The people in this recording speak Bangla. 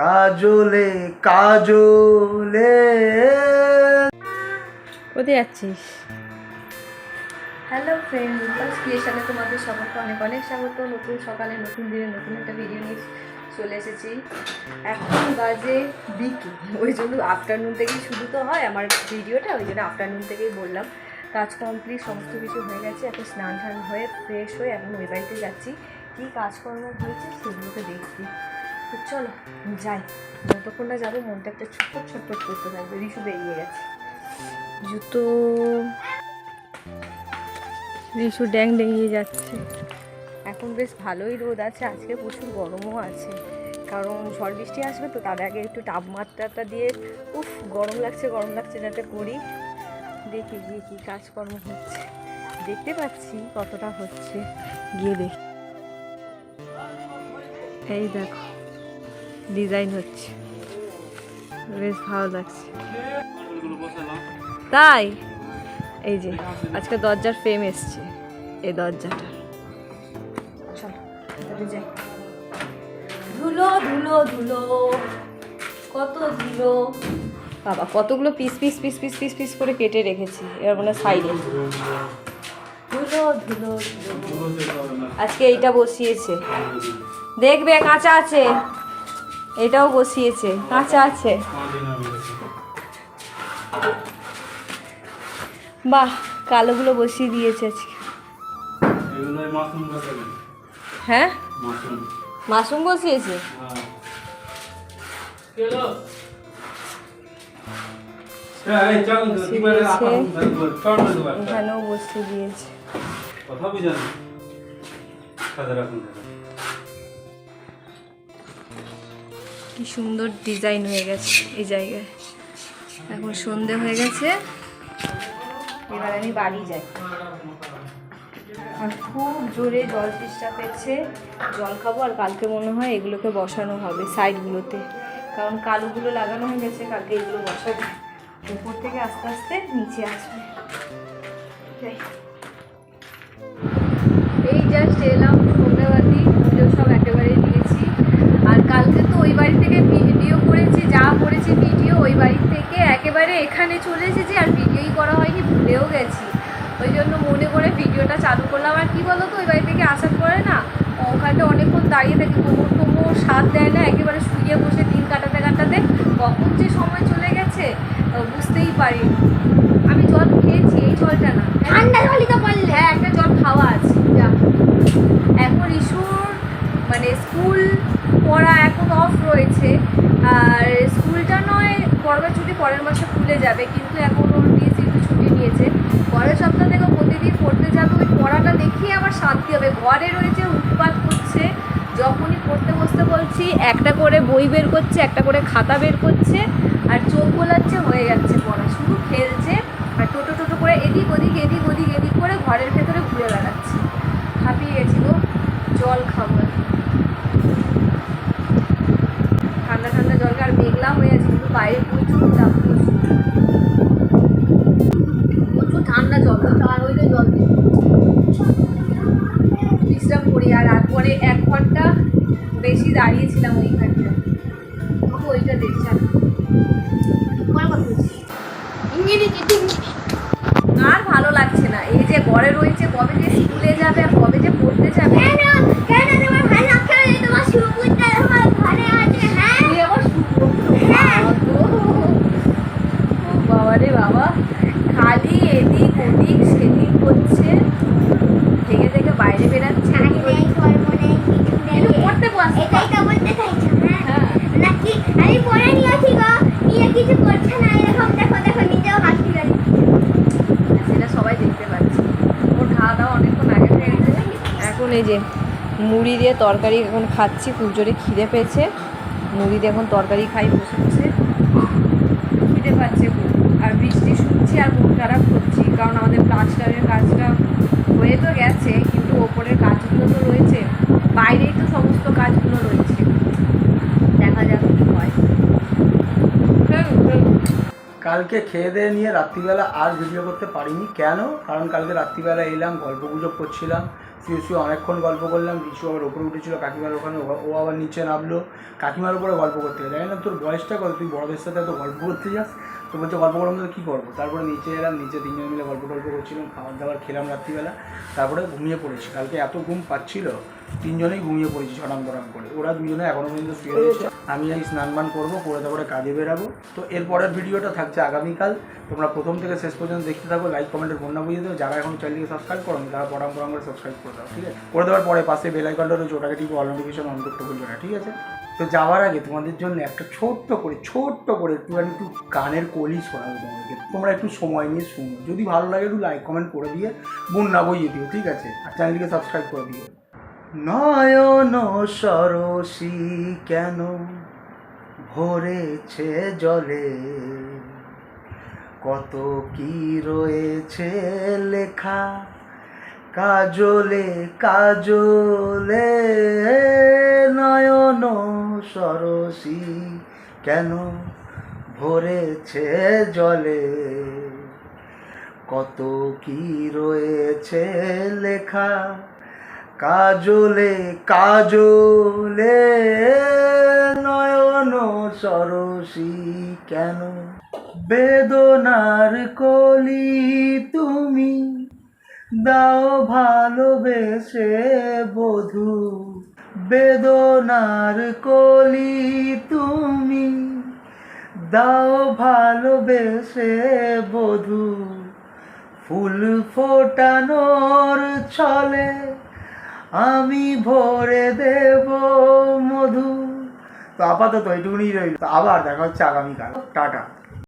কাজলে কাজলে। কোথায় যাচ্ছিস? হ্যালো ফ্রেন্ড রূপাস ক্রিয়েশনে তোমাদের সবাইকে অনেক অনেক স্বাগত। নতুন সকালে নতুন দিনে নতুন একটা ভিডিও নিয়ে চলে এসেছি। এখন বাজে বিকেল ওই জন্য আফটারনুন থেকেই শুরু তো হয় আমার ভিডিওটা ওই জন্য আফটারনুন থেকেই বললাম। কাজ কমপ্লিট সমস্ত কিছু হয়ে গেছে এখন স্নান টান হয়ে ফ্রেশ হয়ে এখন ওই বাড়িতে যাচ্ছি। কী কাজকর্ম হয়েছে সেগুলোকে দেখছি। তো চলো যাই। যতক্ষণ না যাব, মনটা একটা ছটফট ছটফট করতে থাকবে। রিশু বেরিয়ে গেছে। জুতো। রিশু ড্যাং ডেঙিয়ে যাচ্ছে। এখন বেশ ভালোই রোদ আছে। আজকে প্রচুর গরমও আছে। কারণ ঝড় বৃষ্টি আসবে তো, তার আগে একটু তাপমাত্রাটা দিয়ে, উফ, গরম লাগছে গরম লাগছে, যাতে করি। দেখি, গিয়ে কী কাজকর্ম হচ্ছে। দেখতে পাচ্ছি কতটা হচ্ছে। গিয়ে দেখি। এই দেখো। ডিজাইন হচ্ছে। বেশ ভালো লাগছে। তাই? এই যে, আজকে দরজার ফ্রেম এসছে। এই দরজাটা। ধুলো ধুলো ধুলো। কত ধুলো। বাবা, কতগুলো piece piece piece piece piece piece করে কেটে রেখেছি। এবার মানে সাইডে ধুলো ধুলো। আজকে এইটা বসিয়েছে। দেখবে, কাঁচা আছে। এটাও বসিয়েছে, কাঁচা আছে। বাহ, কালোগুলো বসিয়ে দিয়েছে হ্যাঁ? মাশরুম বসিয়েছে? এখানেও বসিয়ে দিয়েছে। কথা বুঝান। কি সুন্দর ডিজাইন হয়ে গেছে এই জায়গায়। এখন সন্ধে হয়ে গেছে। এবার আমি বাড়ি যাই। আর খুব জোরে জল তৃষ্ণা পেয়েছে। জল খাব আর কালকে মনে হয় এগুলোকে বসানো হবে সাইডগুলোতে। কারণ কালোগুলো লাগানো হয়ে গেছে, কালকে এগুলো বসাবে। উপর থেকে আস্তে আস্তে নিচে আসবে। এই জাস্ট এলাম সন্ধ্যাবাতি পুজো সব একেবারে দিয়েছি আর কালকে তো ওই বাড়ি থেকে ভিডিও করেছি যা করেছি ভিডিও ওই বাড়ি থেকে একেবারে এখানে চলে এসেছি আর ভিডিওই করা হয়নি ভুলেও গেছি। ওই জন্য মনে করে ভিডিওটা চালু করলাম। আর কি বলো তো ওই বাড়ি থেকে আসার পরে না ওখানটা অনেকক্ষণ দাঁড়িয়ে থাকি কোমর কোমর স্বাদ দেয় না একেবারে শুয়ে বসে দিন কাটাতে কাটাতে কখন যে সময় চলে গেছে বুঝতেই পারি আমি জল খেয়েছি এই জলটা না। ঠান্ডা জলই তো পারলে হ্যাঁ একটা জল খাওয়া আছে যা এখন ইস্যুর মানে স্কুল পড়া এখন অফ রয়েছে আর স্কুলটা নয় পরের মাসে খুলে যাবে, কিন্তু এখন ওর বিএসসি একটু ছুটি নিয়েছে। পরের সপ্তাহ থেকে প্রতিদিন পড়তে যাবে, ওই পড়াটা দেখিয়ে আমার শান্তি হবে। ঘরে রয়েছে, উৎপাত করছে যখনই পড়তে বসতে বলছি, একটা করে বই বের করছে, একটা করে খাতা বের করছে, আর চোখ গোলাচ্ছে হয়ে যাচ্ছে পড়া। শুধু খেলছে, আর টোটো টোটো করে এদিক ওদিক এদিক ওদিক, এদিক করে ঘরের ভেতরে ঘুরে বেড়াচ্ছে। জল দিই। বিশ্রাম করি আর তারপরে এক ঘণ্টা বেশি দাঁড়িয়েছিলাম ওইখানটা। তখন ওইটা দেখছি আর আর ভালো লাগছে না। এই যে ঘরে রয়েছে, কবে যে স্কুলে যাবে আর কবে যে পড়তে যাবে তুই আবার শুকনো বাবা রে বাবা খালি এদিক ওদিক সেদিক করছে থেকে থেকে বাইরে বেরাচ্ছে একটু পড়তে বস এটাই তো বলতে চাইছো হ্যাঁ হ্যাঁ নাকি আমি পরে নিয়েছি গো নিয়ে কিছু করছে না এরকম দেখো দেখো নিজেও হাসি গেছে সেটা সবাই দেখতে পাচ্ছে ওর খাওয়া দাওয়া অনেকক্ষণ আগে হয়ে গেছে এখন এই যে মুড়ি দিয়ে তরকারি এখন খাচ্ছি খুব জোরে খিদে পেয়েছে। মুড়ি দিয়ে এখন তরকারি খাই, বসে বসে। খিদে পাচ্ছে আর বৃষ্টি শুনছি আর খুব খারাপ করছি, কারণ আমাদের প্লাস্টারের কাজটা হয়ে তো গেছে, কিন্তু ওপরের কাজগুলো তো রয়েছে। বাইরেই তো সমস্ত কাজগুলো রয়েছে। দেখা যাক কি হয়। কালকে খেয়ে দিয়ে নিয়ে রাত্রিবেলা আর ভিডিও করতে পারিনি। কেন? কারণ কালকে রাত্রিবেলা এলাম গল্প গুজব করছিলাম। শুয়ে শুয়ে অনেকক্ষণ গল্প করলাম, কিছু আবার ওপরে উঠেছিল, কাকিমার ওখানে, ও- আবার নিচে নামলো। কাকিমার উপরে গল্প করতে গেলে না তোর বয়সটা কত, তুই বড়দের সাথে এত গল্প করতে যাস? তো বলছে গল্প করলাম তো কী করব? তারপরে নিচে এলাম নিচে তিনজন মিলে গল্প টল্প করছিলাম খাবার দাবার খেলাম রাত্রিবেলা তারপরে ঘুমিয়ে পড়েছি। কালকে এত ঘুম পাচ্ছিল তিনজনেই ঘুমিয়ে পড়েছি ছটাম গরম করে। ওরা দুজনে এখনও পর্যন্ত শুয়ে রয়েছে। আমি এই স্নান মান করব করে তারপরে কাজে বেরাবো। তো এরপরের ভিডিওটা থাকছে আগামীকাল। তোমরা প্রথম থেকে শেষ পর্যন্ত দেখতে থাকো লাইক কমেন্টের বন্যা বুঝিয়ে দেবো যারা এখন চ্যানেলকে সাবস্ক্রাইব করো তারা পড়াম পড়াম করে সাবস্ক্রাইব করে দাও ঠিক আছে? করে দেওয়ার পরে পাশে বেল আইকনটা রয়েছে ওটাকে টিপে অল নোটিফিকেশন অন করতে ভুলবে না ঠিক আছে? তো যাওয়ার আগে তোমাদের জন্য একটা ছোট্ট করে ছোট্ট করে একটু একটু গানের কলি শোনাবো তোমাদেরকে। তোমরা একটু সময় নিয়ে শুনো। যদি ভালো লাগে একটু লাইক কমেন্ট করে দিয়ে বন্যা বইয়ে দিও, ঠিক আছে? আর চ্যানেলকে সাবস্ক্রাইব করে দিও। নয়ন সরসী কেন ভরেছে জলে? কত কি রয়েছে লেখা? কাজলে কাজলে সরসী কেন ভরেছে জলে? কত কি রয়েছে লেখা কাজলে কাজলে? নয়ন সরসী কেন? বেদনার কলি তুমি দাও ভালোবেসে বধু। বেদনার কলি তুমি। দাও ভালোবেসে বধু, ফুল ফোটানোর ছলে আমি ভরে দেব মধু। তো আপাতত এইটুকুনি রইল। আবার দেখা হচ্ছে আগামীকাল। টাটা।